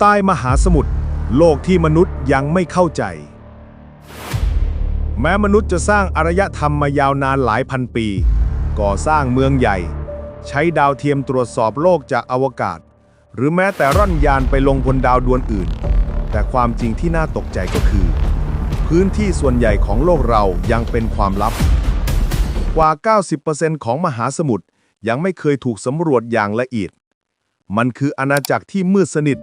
ใต้มหาสมุทรโลกที่มนุษย์ยังไม่เข้าใจ แม้มนุษย์จะสร้างอารยธรรมมายาวนานหลายพันปี ก่อสร้างเมืองใหญ่ ใช้ดาวเทียมตรวจสอบโลกจากอวกาศ หรือแม้แต่ร่อนยานไปลงบนดาวดวงอื่น แต่ความจริงที่น่าตกใจก็คือ พื้นที่ส่วนใหญ่ของโลกเรายังเป็นความลับ กว่า 90%ของมหาสมุทรยังไม่เคยถูกสำรวจอย่างละเอียด มันคืออาณาจักรที่มืดสนิท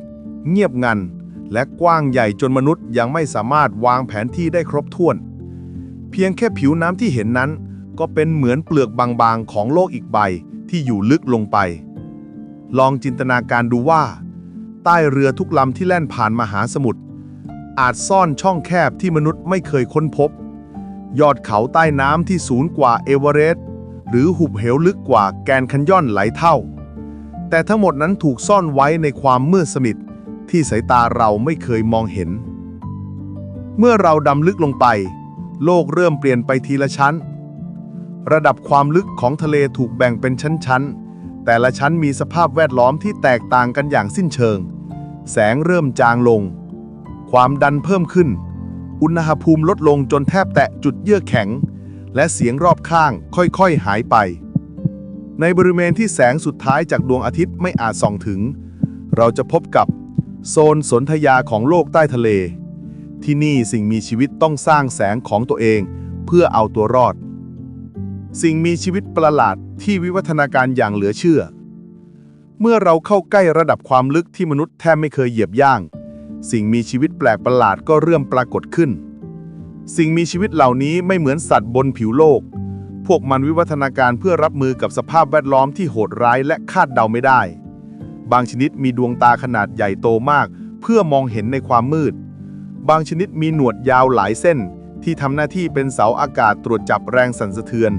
เงียบงัน และกว้างใหญ่จนมนุษย์ยังไม่สามารถวางแผนที่ได้ครบถ้วน เพียงแค่ผิวน้ำที่เห็นนั้น ก็เป็นเหมือนเปลือกบางๆของโลกอีกใบที่อยู่ลึกลงไป ลองจินตนาการดูว่า ใต้เรือทุกลำที่แล่นผ่านมหาสมุทรอาจซ่อนช่องแคบที่มนุษย์ไม่เคยค้นพบ ยอดเขาใต้น้ำที่สูงกว่าเอเวอเรสต์หรือหุบเหวลึกกว่าแกนคันยอนหลายเท่า แต่ทั้งหมดนั้นถูกซ่อนไว้ในความมืดสนิท ที่สายตาเราไม่เคยมองเห็น เมื่อเราดำลึกลงไป โลกเริ่มเปลี่ยนไปทีละชั้น ระดับความลึกของทะเลถูกแบ่งเป็นชั้นๆ แต่ละชั้นมีสภาพแวดล้อมที่แตกต่างกันอย่างสิ้นเชิง แสงเริ่มจางลง ความดันเพิ่มขึ้น อุณหภูมิลดลงจนแทบแตะจุดเยื่อแข็ง และเสียงรอบข้างค่อยๆหายไปในบริเวณที่แสงสุดท้ายจากดวงอาทิตย์ไม่อาจส่องถึง เราจะพบกับ โซนสนธยาของโลกใต้ทะเล ที่นี่สิ่งมีชีวิตต้องสร้างแสงของตัวเอง เพื่อเอาตัวรอด สิ่งมีชีวิตประหลาดที่วิวัฒนาการอย่างเหลือเชื่อ เมื่อเราเข้าใกล้ระดับความลึกที่มนุษย์แทบไม่เคยเหยียบย่าง สิ่งมีชีวิตแปลกประหลาดก็เริ่มปรากฏขึ้น สิ่งมีชีวิตเหล่านี้ไม่เหมือนสัตว์บนผิวโลก พวกมันวิวัฒนาการเพื่อรับมือกับสภาพแวดล้อมที่โหดร้ายและคาดเดาไม่ได้ บางชนิดมีดวงตาขนาดใหญ่โตมาก เพื่อมองเห็นในความมืด บางชนิดมีหนวดยาวหลายเส้น ที่ทำหน้าที่เป็นเสาอากาศตรวจจับแรงสั่นสะเทือน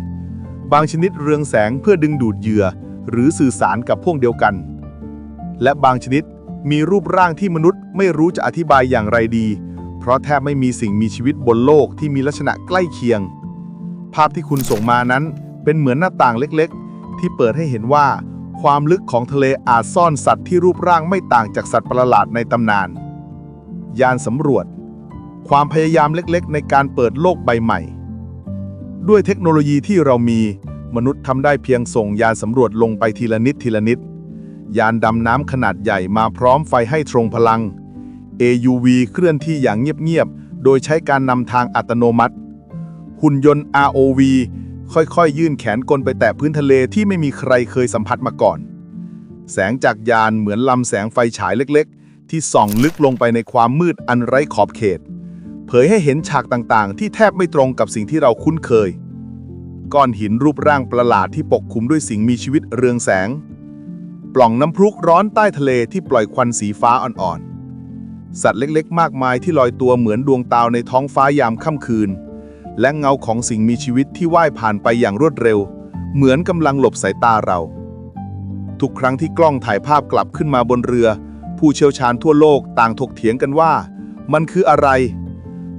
บางชนิดเรืองแสงเพื่อดึงดูดเหยื่อ หรือสื่อสารกับพวกเดียวกัน และบางชนิดมีรูปร่างที่มนุษย์ไม่รู้จะอธิบายอย่างไรดี เพราะแทบไม่มีสิ่งมีชีวิตบนโลกที่มีลักษณะใกล้เคียง ภาพที่คุณส่งมานั้นเป็นเหมือนหน้าต่างเล็กๆ ที่เปิดให้เห็นว่า ความลึกของทะเลอาจซ่อนสัตว์ที่รูปร่างไม่ต่างจากสัตว์ประหลาดในตำนาน ยานสำรวจ ความพยายามเล็กๆ ในการเปิดโลกใบใหม่ ด้วยเทคโนโลยีที่เรามี มนุษย์ทำได้เพียงส่งยานสำรวจลงไปทีละนิดทีละนิด ยานดำน้ำขนาดใหญ่มาพร้อมไฟให้ตรงพลัง AUV เคลื่อนที่อย่างเงียบๆ โดยใช้การนำทางอัตโนมัติ หุ่นยนต์ ROV ค่อยๆ ยื่นแขนกลไปแตะพื้นทะเลที่ไม่มีใครเคยสัมผัสมาก่อน แสงจากยานเหมือนลำแสงไฟฉายเล็กๆ ที่ส่องลึกลงไปในความมืดอันไร้ขอบเขต เผยให้เห็นฉากต่างๆ ที่แทบไม่ตรงกับสิ่งที่เราคุ้นเคย ก้อนหินรูปร่างประหลาดที่ปกคลุมด้วยสิ่งมีชีวิตเรืองแสง ปล่องน้ำพุร้อนใต้ทะเลที่ปล่อยควันสีฟ้าอ่อนๆ สัตว์เล็กๆ มากมายที่ลอยตัวเหมือนดวงดาวในท้องฟ้ายามค่ำคืน และเงาของสิ่งมีชีวิตที่ว่ายผ่านไปอย่างรวดเร็ว เหมือนกำลังหลบสายตาเรา ทุกครั้งที่กล้องถ่ายภาพกลับขึ้นมาบนเรือ ผู้เชี่ยวชาญทั่วโลกต่างถกเถียงกันว่า มันคืออะไร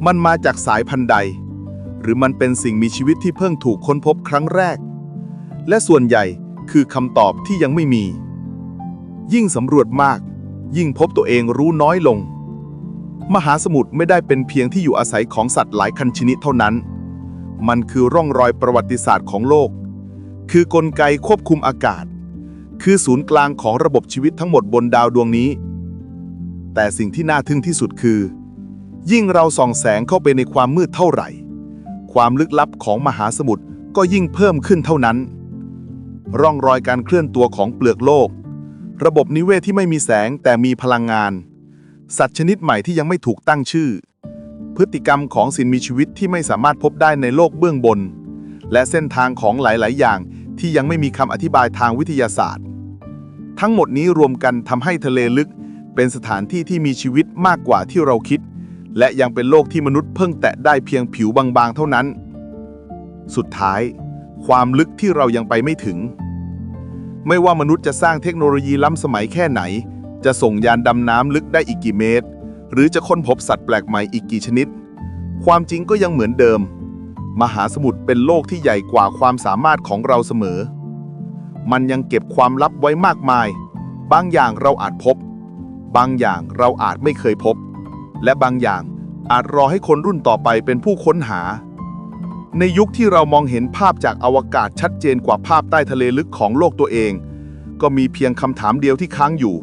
มันมาจากสายพันธุ์ใด หรือมันเป็นสิ่งมีชีวิตที่เพิ่งถูกค้นพบครั้งแรก และส่วนใหญ่คือคำตอบที่ยังไม่มี ยิ่งสำรวจมาก ยิ่งพบตัวเองรู้น้อยลง มหาสมุทรไม่ได้เป็นเพียงที่อยู่อาศัยของสัตว์หลายคันชนิดเท่านั้น มันคือร่องรอยประวัติศาสตร์ของโลก คือกลไกควบคุมอากาศ คือศูนย์กลางของระบบชีวิตทั้งหมดบนดาวดวงนี้ แต่สิ่งที่น่าทึ่งที่สุดคือ ยิ่งเราส่องแสงเข้าไปในความมืดเท่าไหร่ ความลึกลับของมหาสมุทรก็ยิ่งเพิ่มขึ้นเท่านั้น ร่องรอยการเคลื่อนตัวของเปลือกโลก ระบบนิเวศที่ไม่มีแสงแต่มีพลังงาน สัตว์ชนิดใหม่ที่ยังไม่ถูกตั้งชื่อ พฤติกรรมของสิ่งมีชีวิตที่ไม่สามารถพบได้ในโลกเบื้องบน และเส้นทางของหลาย ๆ อย่างที่ยังไม่มีคำอธิบายทางวิทยาศาสตร์ ทั้งหมดนี้รวมกันทำให้ทะเลลึก เป็นสถานที่ที่มีชีวิตมากกว่าที่เราคิด และยังเป็นโลกที่มนุษย์เพิ่งแตะได้เพียงผิวบาง ๆ เท่านั้น สุดท้าย ความลึกที่เรายังไปไม่ถึง ไม่ว่ามนุษย์จะสร้างเทคโนโลยีล้ำสมัยแค่ไหน จะส่งยานดำน้ำลึกได้อีกกี่เมตร หรือจะค้นพบสัตว์แปลกใหม่อีกกี่ชนิด ความจริงก็ยังเหมือนเดิม มหาสมุทรเป็นโลกที่ใหญ่กว่าความสามารถของเราเสมอ มันยังเก็บความลับไว้มากมาย บางอย่างเราอาจพบ บางอย่างเราอาจไม่เคยพบ และบางอย่างอาจรอให้คนรุ่นต่อไปเป็นผู้ค้นหา ในยุคที่เรามองเห็นภาพจากอวกาศชัดเจนกว่าภาพใต้ทะเลลึกของโลกตัวเอง ก็มีเพียงคำถามเดียวที่ค้างอยู่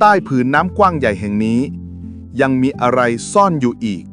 ใต้ผืนน้ำกว้างใหญ่แห่งนี้ ยังมีอะไรซ่อนอยู่อีก